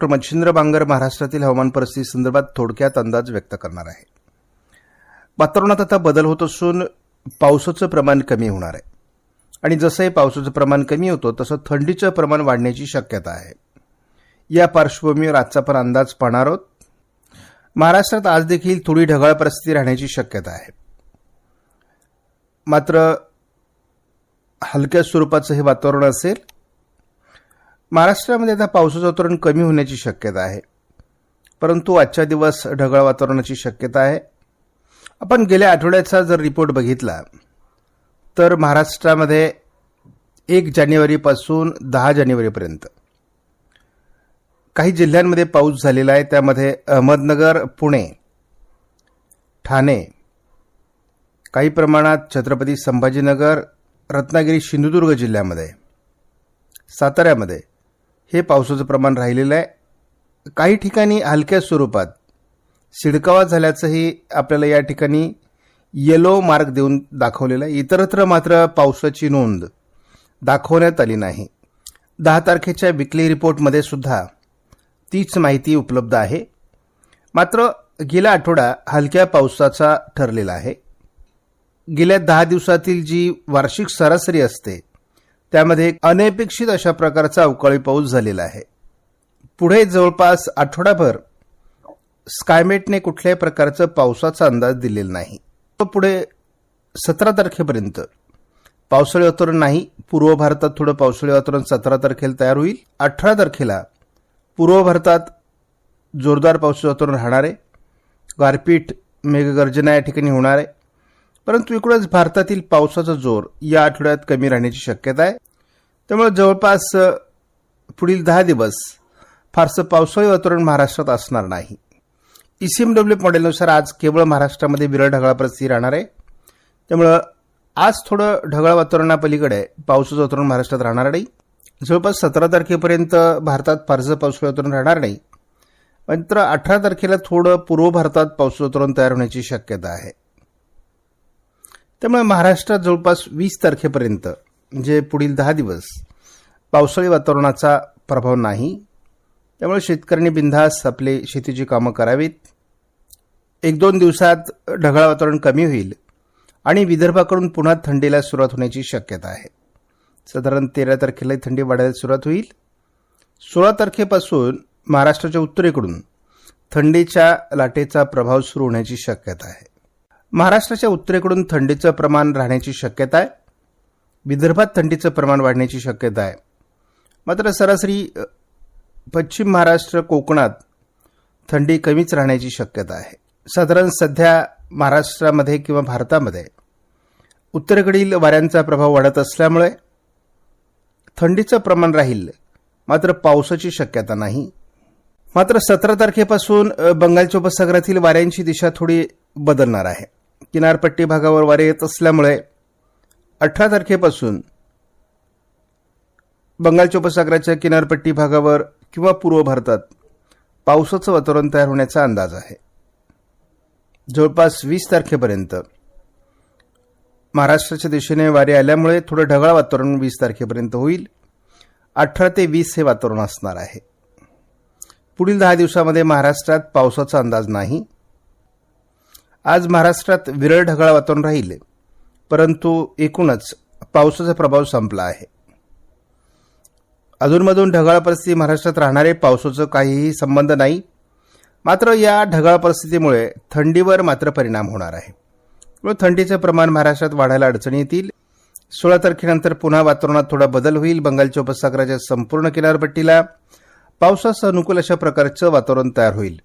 Doctor Machhindra Bangar महाराष्ट्रातील हवामान परिस्थिती संदर्भात थोडक्यात अंदाज व्यक्त करणार आहे. वातावरणात आता बदल होत असून पावसाचं प्रमाण कमी होणार आहे. आणि जसंही पावसाचं प्रमाण कमी होतं तसं थंडीचं प्रमाण वाढण्याची शक्यता आहे. या पार्श्वभूमीवर आजचा पण अंदाज पाहणार आहोत. महाराष्ट्रात आज देखील थोडी ढगाळ परिस्थिती राहण्याची शक्यता आहे. मात्र हलक्या स्वरूपाचं हे वातावरण असेल महाराष्ट्रामध्ये आता पावसाचं वातावरण कमी होण्याची शक्यता आहे. परंतु आजच्या दिवस ढगाळ वातावरणाची शक्यता आहे. आपण गेल्या आठवड्याचा जर रिपोर्ट बघितला तर महाराष्ट्रामध्ये एक जानेवारीपासून दहा जानेवारीपर्यंत. काही जिल्ह्यांमध्ये पाऊस झालेला आहे. त्यामध्ये अहमदनगर पुणे ठाणे काही प्रमाणात छत्रपती संभाजीनगर रत्नागिरी सिंधुदुर्ग जिल्ह्यामध्ये साताऱ्यामध्ये हे पावसाचं प्रमाण राहिलेलं आहे. काही ठिकाणी हलक्या स्वरूपात शिडकावा झाल्याचंही आपल्याला या ठिकाणी येलो मार्क देऊन दाखवलेलं आहे. इतरत्र मात्र पावसाची नोंद दाखवण्यात आली नाही. दहा तारखेच्या विकली रिपोर्टमध्ये सुद्धा तीच माहिती उपलब्ध आहे. मात्र गेला आठवडा हलक्या पावसाचा ठरलेला आहे. गेल्या दहा दिवसातील जी वार्षिक सरासरी असते त्यामध्ये अनपेक्षित अशा प्रकारचा अवकाळी पाऊस झालेला आहे. पुढे जवळपास आठवडाभर स्कायमेटने कुठल्याही प्रकारचं पावसाचा अंदाज दिलेला नाही. तो पुढे सतरा तारखेपर्यंत. पावसाळी वातावरण नाही पूर्व भारतात थोडं पावसाळी वातावरण सतरा तारखेला तयार होईल. अठरा तारखेला पूर्व भारतात जोरदार पावसाचं वातावरण राहणार आहे. गारपीट मेघगर्जना या ठिकाणी होणार आहे. परंतु इकडंच भारतातील पावसाचा जोर या आठवड्यात कमी राहण्याची शक्यता आहे. त्यामुळे जवळपास पुढील दहा दिवस फारसं पावसाळी वातावरण महाराष्ट्रात असणार नाही. ईसीएमडब्ल्यू मॉडेलनुसार आज केवळ महाराष्ट्रामध्ये विरळ ढगाळ परिस्थिती राहणार आहे. त्यामुळं आज थोडं ढगाळ वातावरणापलीकडे पावसाचं वातावरण महाराष्ट्रात राहणार नाही. जवळपास सतरा तारखेपर्यंत भारतात फारसं पावसाळी वातावरण राहणार नाही. मात्र अठरा तारखेला थोडं पूर्व भारतात पावसाचं वातावरण तयार होण्याची शक्यता आहे. त्यामुळे महाराष्ट्रात जवळपास वीस तारखेपर्यंत म्हणजे पुढील दहा दिवस पावसाळी वातावरणाचा प्रभाव नाही. त्यामुळे शेतकऱ्यांनी बिनधास्त आपले शेतीची कामं करावीत. एक दोन दिवसात ढगाळ वातावरण कमी होईल आणि विदर्भाकडून पुन्हा थंडीला सुरुवात होण्याची शक्यता आहे. साधारण तेरा तारखेलाही थंडी वाढायला सुरुवात होईल. सोळा तारखेपासून महाराष्ट्राच्या उत्तरेकडून थंडीच्या लाटेचा प्रभाव सुरू होण्याची शक्यता आहे. महाराष्ट्राच्या उत्तरेकडून थंडीचं प्रमाण राहण्याची शक्यता आहे. विदर्भात थंडीचं प्रमाण वाढण्याची शक्यता आहे. मात्र सरासरी पश्चिम महाराष्ट्र कोकणात थंडी कमीच राहण्याची शक्यता आहे. साधारण सध्या महाराष्ट्रामध्ये किंवा भारतामध्ये उत्तरेकडील वाऱ्यांचा प्रभाव वाढत असल्यामुळे थंडीचं प्रमाण राहील मात्र पावसाची शक्यता नाही. मात्र सतरा तारखेपासून बंगालच्या उपसागरातील वाऱ्यांची दिशा थोडी बदलणार आहे. किनारपट्टी भागावर वारे येत असल्यामुळे अठरा तारखेपासून बंगालच्या उपसागराच्या किनारपट्टी भागावर किंवा पूर्व भारतात पावसाचं वातावरण तयार होण्याचा अंदाज आहे. जवळपास वीस तारखेपर्यंत महाराष्ट्राच्या दिशेने वारे आल्यामुळे थोडं ढगाळ वातावरण वीस तारखेपर्यंत होईल. अठरा ते वीस हे वातावरण असणार आहे. पुढील दहा दिवसामध्ये महाराष्ट्रात पावसाचा अंदाज नाही. आज महाराष्ट्रात विरळ ढगाळ वातावरण राहिले परंतु एकूणच पावसाचा प्रभाव संपला आहे. अधूनमधून ढगाळ परिस्थिती महाराष्ट्रात राहणारे पावसाचं काहीही संबंध नाही मात्र या ढगाळ परिस्थितीमुळे थंडीवर मात्र परिणाम होणार आहे. व थंडीचं प्रमाण महाराष्ट्रात वाढायला अडचणी येतील. सोळा तारखेनंतर पुन्हा वातावरणात थोडा बदल होईल. बंगालच्या उपसागराच्या संपूर्ण किनारपट्टीला पावसास अनुकूल अशा प्रकारचं वातावरण तयार होईल.